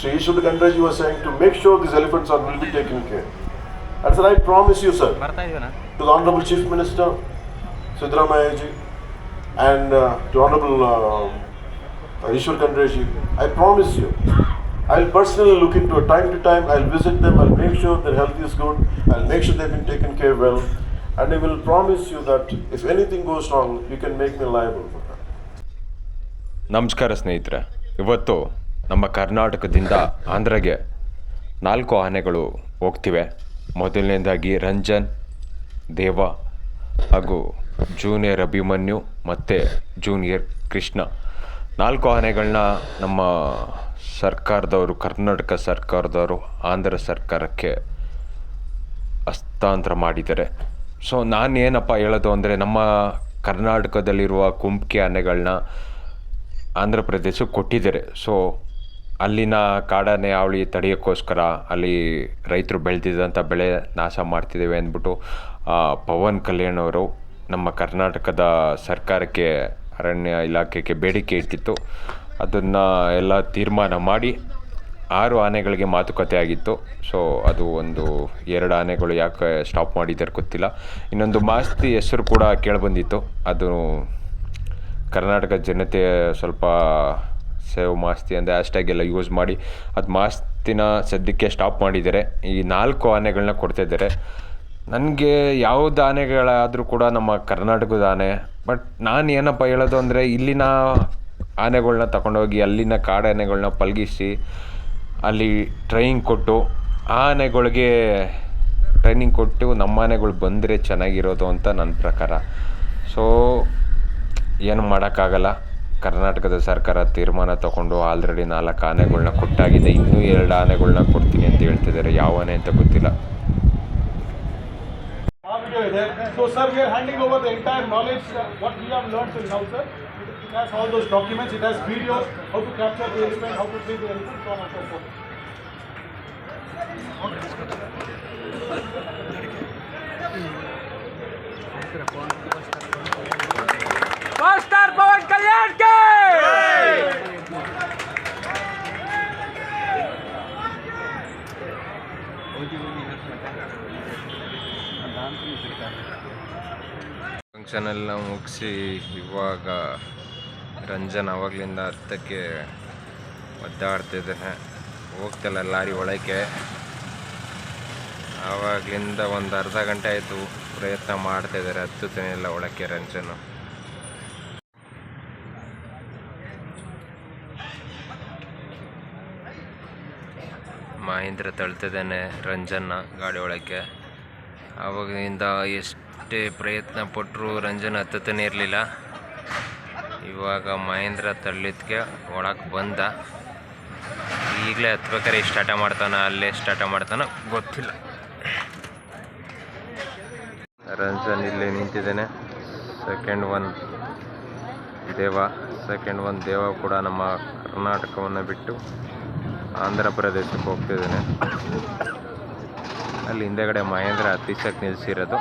Sri Ishwar Gandraji was saying to make sure these elephants are will be taken care. I said, I promise you, sir, ಬರ್ತಾ ಇದೀವನ to the Honorable Chief Minister, Sidramaya ji, and uh, to Honorable uh, Ishwar Gandraji, I promise you, I'll personally look into it time to time, I'll visit them, I'll make sure their health is good, I'll make sure they've been taken care well, and I will promise you that if anything goes wrong, you can make me liable for that. ನಮಸ್ಕಾರ ಸ್ನೇಹಿತರೆ ಇವತ್ತು ನಮ್ಮ ಕರ್ನಾಟಕದಿಂದ ಆಂಧ್ರಗೆ ನಾಲ್ಕು ಆನೆಗಳು ಹೋಗ್ತಿವೆ. ಮೊದಲನೇದಾಗಿ ರಂಜನ್, ದೇವ ಹಾಗೂ ಜೂನಿಯರ್ ಅಭಿಮನ್ಯು ಮತ್ತು ಜೂನಿಯರ್ ಕೃಷ್ಣ. ನಾಲ್ಕು ಆನೆಗಳನ್ನ ನಮ್ಮ ಸರ್ಕಾರದವರು, ಕರ್ನಾಟಕ ಸರ್ಕಾರದವರು ಆಂಧ್ರ ಸರ್ಕಾರಕ್ಕೆ ಹಸ್ತಾಂತರ ಮಾಡಿದ್ದಾರೆ. ಸೊ ನಾನು ಏನಪ್ಪ ಹೇಳೋದು ಅಂದರೆ ನಮ್ಮ ಕರ್ನಾಟಕದಲ್ಲಿರುವ ಕುಂಪ್ಕೆ ಆನೆಗಳನ್ನ ಆಂಧ್ರ ಪ್ರದೇಶಕ್ಕೆ ಕೊಟ್ಟಿದ್ದಾರೆ. ಸೊ ಅಲ್ಲಿನ ಕಾಡಾನೆ ಅವಳಿ ತಡೆಯೋಕ್ಕೋಸ್ಕರ ಅಲ್ಲಿ ರೈತರು ಬೆಳೆದಿದ್ದಂಥ ಬೆಳೆ ನಾಶ ಮಾಡ್ತಿದ್ದೇವೆ ಅಂದ್ಬಿಟ್ಟು ಪವನ್ ಕಲ್ಯಾಣ್ ಅವರು ನಮ್ಮ ಕರ್ನಾಟಕದ ಸರ್ಕಾರಕ್ಕೆ, ಅರಣ್ಯ ಇಲಾಖೆಗೆ ಬೇಡಿಕೆ ಇಟ್ಟಿತ್ತು. ಅದನ್ನು ಎಲ್ಲ ತೀರ್ಮಾನ ಮಾಡಿ ಆರು ಆನೆಗಳಿಗೆ ಮಾತುಕತೆ ಆಗಿತ್ತು. ಸೊ ಅದು ಒಂದು ಎರಡು ಆನೆಗಳು ಯಾಕೆ ಸ್ಟಾಪ್ ಮಾಡಿದ್ದಾರೆ ಗೊತ್ತಿಲ್ಲ. ಇನ್ನೊಂದು ಮಾಸ್ತಿ ಹೆಸರು ಕೂಡ ಕೇಳಿಬಂದಿತ್ತು ಅದು ಕರ್ನಾಟಕ ಜನತೆ ಸ್ವಲ್ಪ ಸೇವ್ ಮಾಸ್ತಿ ಅಂದರೆ ಹ್ಯಾಶ್ಟ್ಯಾಗ್ ಎಲ್ಲ ಯೂಸ್ ಮಾಡಿ. ಅದು ಮಾಸ್ತಿನ ಸದ್ಯಕ್ಕೆ ಸ್ಟಾಪ್ ಮಾಡಿದ್ದಾರೆ. ಈ ನಾಲ್ಕು ಆನೆಗಳನ್ನ ಕೊಡ್ತಾ ಇದ್ದಾರೆ. ನನಗೆ ಯಾವ್ದು ಆನೆಗಳಾದರೂ ಕೂಡ ನಮ್ಮ ಕರ್ನಾಟಕದ ಆನೆ ಬಟ್ ನಾನು ಏನಪ್ಪ ಹೇಳೋದು ಅಂದರೆ ಇಲ್ಲಿನ ಆನೆಗಳನ್ನ ತಗೊಂಡೋಗಿ ಅಲ್ಲಿನ ಕಾಡಾನೆಗಳನ್ನ ಪಲ್ಗಿಸಿ, ಅಲ್ಲಿ ಟ್ರೈನಿಂಗ್ ಕೊಟ್ಟು ಆನೆಗಳಿಗೆ ಟ್ರೈನಿಂಗ್ ಕೊಟ್ಟು ನಮ್ಮ ಆನೆಗಳು ಬಂದರೆ ಚೆನ್ನಾಗಿರೋದು ಅಂತ ನನ್ನ ಪ್ರಕಾರ. ಸೊ ಏನು ಮಾಡೋಕ್ಕಾಗಲ್ಲ. ಕರ್ನಾಟಕದ ಸರ್ಕಾರ ತೀರ್ಮಾನ ತಗೊಂಡು ಆಲ್ರೆಡಿ ನಾಲ್ಕು ಆನೆಗಳನ್ನ ಕೊಟ್ಟಾಗಿದೆ. ಇನ್ನು ಎರಡು ಆನೆಗಳನ್ನ ಕೊಡ್ತೀನಿ ಅಂತ ಹೇಳ್ತಿದ್ದಾರೆ. ಯಾವ ಆನೆ ಅಂತ ಗೊತ್ತಿಲ್ಲ. ಎಲ್ಲ ಮುಗಿಸಿ ಇವಾಗ ರಂಜನ್ ಆವಾಗಲಿಂದ ಹತ್ತಕ್ಕೆ ಒದ್ದಾಡ್ತಿದ್ದಾನೆ ಹೋಗ್ತಿಲ್ಲ ಲಾರಿ ಒಳಕ್ಕೆ. ಆವಾಗಲಿಂದ ಒಂದು ಅರ್ಧ ಗಂಟೆ ಆಯಿತು. ಪ್ರಯತ್ನ ಮಾಡ್ತಿದ್ದಾರೆ ಹತ್ತುತ್ತೇನೆ ಎಲ್ಲ ಒಳಕ್ಕೆ ರಂಜನು. ಮಹೇಂದ್ರ ತಳ್ತಿದ್ದೇನೆ ರಂಜನ್ನ ಗಾಡಿ ಒಳಕ್ಕೆ. ಆವಾಗಿಂದ ಎಷ್ಟೇ ಪ್ರಯತ್ನ ಪಟ್ಟರು ರಂಜನ್ ಹತ್ತನೇ ಇರಲಿಲ್ಲ. ಇವಾಗ ಮಹೇಂದ್ರ ತಳ್ಳಿದ್ಕೆ ಒಳಕ್ಕೆ ಬಂದ. ಈಗಲೇ ಹತ್ಬೇಕಾರೆ ಸ್ಟಾರ್ಟ ಮಾಡ್ತಾನ, ಅಲ್ಲೇ ಸ್ಟಾರ್ಟ ಮಾಡ್ತಾನ ಗೊತ್ತಿಲ್ಲ. ರಂಜನ್ ಇಲ್ಲಿ ನಿಂತಿದ್ದೇನೆ. Second one Deva second one Deva ಕೂಡ ನಮ್ಮ ಕರ್ನಾಟಕವನ್ನು ಬಿಟ್ಟು ಆಂಧ್ರ ಪ್ರದೇಶಕ್ಕೆ ಹೋಗ್ತಿದ್ದೇನೆ. ಅಲ್ಲಿ ಹಿಂದೆಗಡೆ ಮಹೇಂದ್ರ ಹತ್ತಿಸಕ್ಕೆ ನಿಲ್ಲಿಸಿರೋದು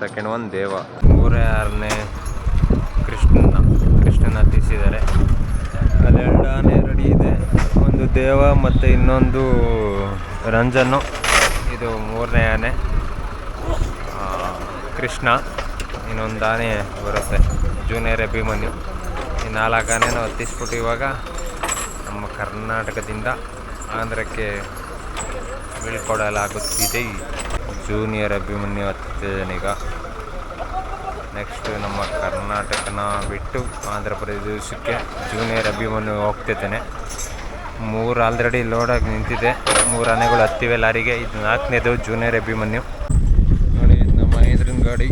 ಸೆಕೆಂಡ್ ಒನ್ ದೇವ. ಮೂರೇ ಆರನೇ ಕೃಷ್ಣನ ಕೃಷ್ಣನ ಹತ್ತಿಸಿದ್ದಾರೆ ಅದೆರಡನೇ ರೆಡಿ ಇದೆ. ಒಂದು ದೇವ ಮತ್ತು ಇನ್ನೊಂದು ರಂಜನು ಇದು ಮೂರನೇ ಆನೆ. ಕೃಷ್ಣ. ಇನ್ನೊಂದು ಆನೆ ಬರುತ್ತೆ. ಜೂನಿಯರ್ ಅಭಿಮನ್ಯು ಈ ನಾಲ್ಕು ಆನೆನೂ ಹತ್ತಿಸ್ಬಿಟ್ಟು ಇವಾಗ ನಮ್ಮ ಕರ್ನಾಟಕದಿಂದ ಆಂಧ್ರಕ್ಕೆ ಬೀಳ್ಕೊಡಲಾಗುತ್ತಿದೆ. ಜೂನಿಯರ್ ಅಭಿಮನ್ಯು ಹತ್ತಿದ್ದಾನೀಗ ನೆಕ್ಸ್ಟ್ ನಮ್ಮ ಕರ್ನಾಟಕನ ಬಿಟ್ಟು ಆಂಧ್ರ ಪ್ರದೇಶಕ್ಕೆ ಜೂನಿಯರ್ ಅಭಿಮನ್ಯು ಹೋಗ್ತಿದ್ದಾನೆ. ಮೂರು ಆಲ್ರೆಡಿ ಲೋಡಾಗಿ ನಿಂತಿದೆ. ಮೂರು ಆನೆಗಳು ಹತ್ತಿವೆ ಲಾರಿಗೆ. ಇದು ನಾಲ್ಕನೇದು ಜೂನಿಯರ್ ಅಭಿಮನ್ಯು. ನೋಡಿ ನಮ್ಮ ಮಹೇಂದ್ರನ ಗಾಡಿ.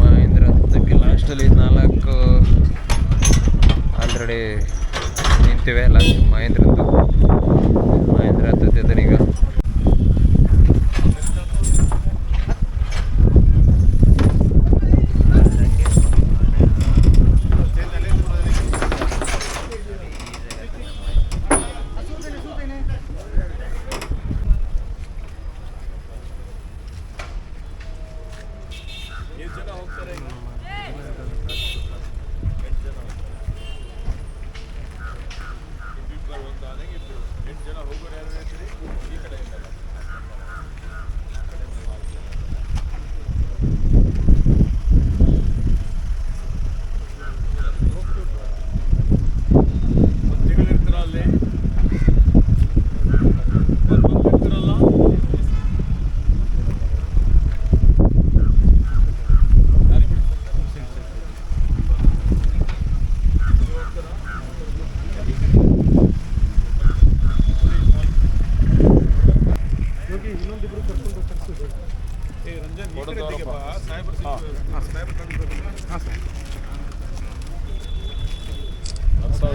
ಮಹೇಂದ್ರ ಹತ್ತಕ್ಕೆ ಲಾಸ್ಟಲ್ಲಿ ನಾಲ್ಕು ಆಲ್ರೆಡಿ ನಿಂತಿವೆ. ಲಾಸ್ಟ್ ಮಹೇಂದ್ರದ್ದು. ಇದು ಹತ್ತೈತೆ ಈಗ ಎಷ್ಟು ಜನ ಹೋಗ್ತಾರೆ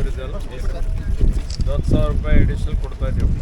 ಹೇಳಿದ್ದೆಲ್ಲ ಒಂದು ಸಾವಿರ ರೂಪಾಯಿ ಅಡಿಷನಲ್ ಕೊಡ್ತಾ ಇದ್ದೀವಿ.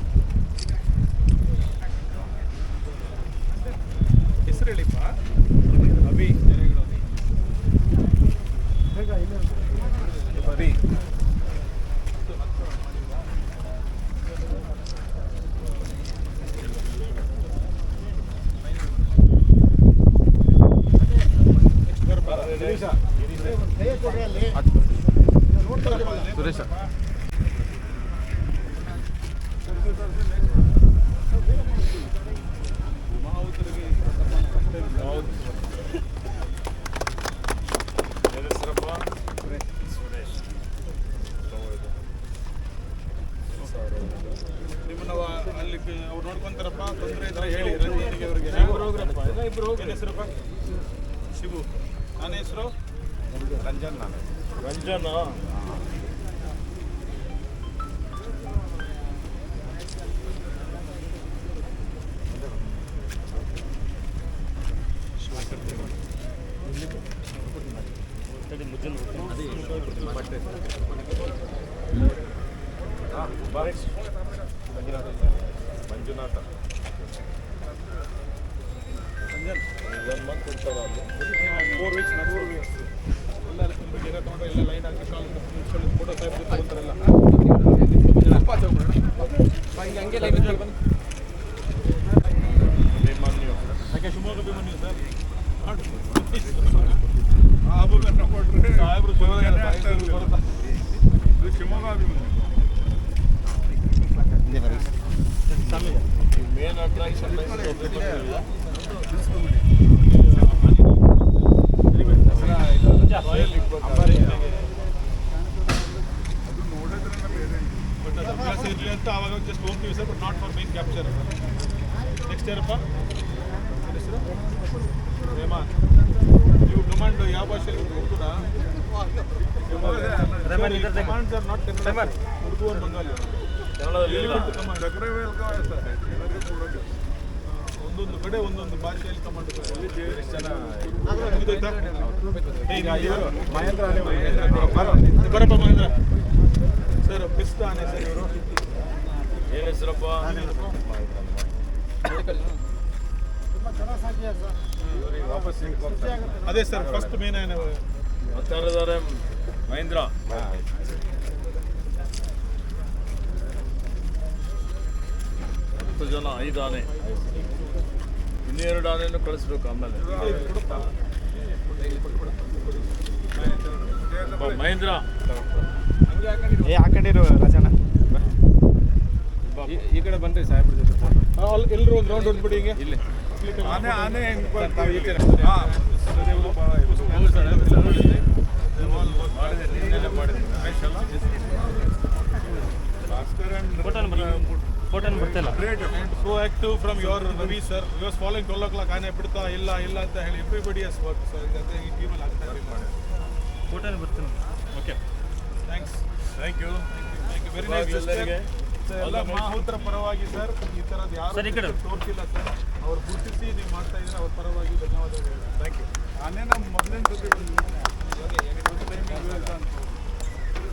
ನೋಡ್ಕೊಂತಾರಪ್ಪ. ತೊಂದರೆ ಇದ್ರೆ ಹೇಳಿ ರಂಜನಿಗೆ ಅವರಿಗೆ. ಏನ್ ಹೆಸರಪ್ಪ? ಶಿವು. ನನ್ನ ಹೆಸರು? ರಂಜನ್ ನಾನು. ರಂಜನ? ಮಂಜುನಾಥ. ಒಂದು ಮಂತ್ ಕೊಡ್ತಾರ ಅಲ್ಲಿ ಫೋರ್ ವೀಕ್ಸ್ ಫೋರ್ ವೀಕ್ಸ್ ಎಲ್ಲ ಏನೋ ತೊಗೊಂಡು ಎಲ್ಲ ಲೈನ್ ಹಾಕಿ call photo type line Abhimanyu ಯಾಕೆ ಶಿವಮೊಗ್ಗ ಅಭಿಮನ್ಯು ಸರ್ ಸಾಹೇಬ್ರು ಕೊಟ್ರಿ ಸಾಹೇಬ್ರು ಶಿವಮೊಗ್ಗ ಬರುತ್ತಾ Shivamogga Abhimanyu main attraction royal but ಅದು ಅಭ್ಯಾಸ ಆವಾಗ ಜಸ್ಟ್ ಹೋಗ್ತೀವಿ sir but not for mine capture next ಇಯರಪ್ಪ ಹೆಸರು? ಹೇಮಾ. ನೀವು ಕಮಾಂಡ್ ಯಾವ ಭಾಷೆಯಲ್ಲಿ ಉರ್ದುನಾ commands are not Urdu and Bengali ಒಂದೊಂದು ಕಡೆ ಒಂದೊಂದು ಭಾಷೆಯಲ್ಲಿ ಕಮಾಂಡ್ ಮಹೇಂದ್ರ ಬರಪ್ಪ ಮಹೇಂದ್ರ. ಸರ್ ಬಿಸ್ತಾನೆ ಸರ್ ಇವರು. ಏನ್ ಹೆಸರಪ್ಪ? ಅದೇ ಸರ್ ಫಸ್ಟ್ ಮೇನ್ ಏನು ಮಾತಾಡಿದ್ದಾರೆ ಮಹೇಂದ್ರ. ಹತ್ತು ಜನ ಐದು ಆನೆ. ಇನ್ನೆರಡು ಆನೆಯನ್ನು ಕಳಿಸ್ಬೇಕು ಆಮೇಲೆ. ಮಹೇಂದ್ರ. ಏ ಹಾಕೊಂಡಿರು ರಾಜಣ್ಣ. ಒಬ್ಬ ಈ ಕಡೆ ಬನ್ರಿ ಸಾಹೇಬ್ರ ಜೊತೆ ಎಲ್ಲರೂ ಒಂದು ರೌಂಡ್ ಹೊಡ್ಬಿಡಿ ಹಿಂಗೆ. ಇಲ್ಲಿ. ಆನೆ ಆನೆ ಅಲ್ಲ proactive from your Ravi sir you yours following twelve o'clock ಆನೆ ಬಿಡ್ತಾ ಇಲ್ಲ ಇಲ್ಲ ಅಂತ ಹೇಳಿ ಎವ್ರಿಬಡಿ ಎಸ್ ವರ್ಕ್ ಸರ್ ಅದೇ ಈ ಟೀಮಲ್ಲಿ ಆಗ್ತಾ ಇದೆ ಫೋಟೋನ ಬರ್ತೀನಿ. Okay thanks thank you thank you very nice ಎಲ್ಲರಿಗೆ. ಎಲ್ಲ ಮಾಹುತರ ಪರವಾಗಿ ಸರ್ ಈ ಥರದ್ದು ಯಾರು. ತೋರಿಸಿಲ್ಲ ಸರ್. ಅವ್ರು ಗುರುತಿಸಿ ನೀವು ಮಾಡ್ತಾ ಇದ್ರೆ ಅವ್ರ ಪರವಾಗಿ ಧನ್ಯವಾದಗಳು ಥ್ಯಾಂಕ್ ಯು ನಾನೇ ನಮ್ಮ ಮೊದಲಿನ ಜೊತೆ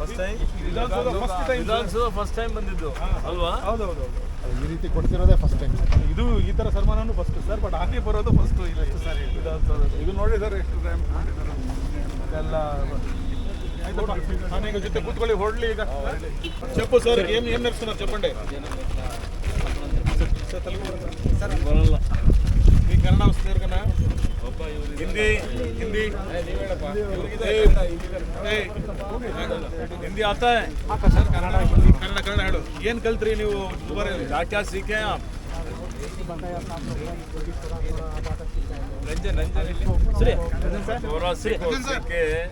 first time Vidhana Soudha first time Vidhana Soudha first time ಬಂದಿದ್ದು. ಅಲ್ವಾ? ಹೌದು ಹೌದು ಈ ರೀತಿ ಕೊಡ್ತಿರೋದೇ ಫಸ್ಟ್ ಟೈಮ್ ಇದು ಈ ಥರ ಸನ್ಮಾನನೂ ಫಸ್ಟ್ ಸರ್ ಬಟ್ ಆನೆ ಬರೋದು ಫಸ್ಟ್ ಇಲ್ಲ ಎಷ್ಟು ಸಾರಿ ವಿಧಾನಸೌಧ ಇದು ನೋಡಿ ಸರ್ ಎಷ್ಟು ಟೈಮ್ ಎಲ್ಲ ಅಲ್ಲಪ್ಪ ಆನೆ ಜೊತೆ ಕೂತುಕೊಳ್ಳಿ ಈಗ. చెప్పు ಸರ್ ಏನು ಏನು ಹೇಳ್ತన్నారు చెప్పండి ಬರಲ್ಲ. ಹಿಂದಿ ಹಿಂದಿ. ಹಿಂದಿ ಆತ. ಕನ್ನಡ ಕನ್ನಡ ಕನ್ನಡ ಹೇಳು. ಏನು ಕಲ್ತ್ರಿ ನೀವು? ಬೋರೆ ಜಾ ಕ್ಯಾ ರಂಜನ್ ರಂಜನ್ ಸರಿ ರಂಜನ್ ಸರ್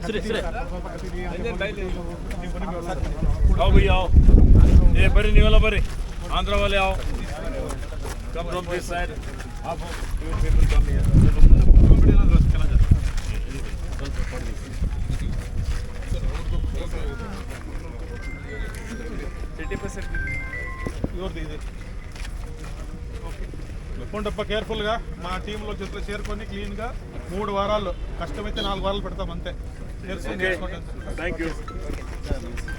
ಸರಿ ಸರಿ ರಂಜನ್ ಡೈಲಿ ನೀವು ಬನ್ನಿ ಯಾವ ಏ ಬರಿ ನೀವೆಲ್ಲ ಬರಿ ಆಂಧ್ರ ವಾಲೆ ಯಾವ come from this side of you people come here ಮುಂದೆ ಕುತ್ಕೊಂಡ್ಬಿಡಿ ಸ್ವಲ್ಪ ಸಿಟಿ ಬಸ್ ಇವ್ರದ್ದು ಇದೆ చెప్పండప్ప కేర్ఫుల్గా మా టీంలో జొత్తులు చేరుకొని క్లీన్గా మూడు వారాలు కష్టమైతే నాలుగు వారాలు పెడతాం అంతే. చేర్చుకొని చేసుకుంటాం थैंक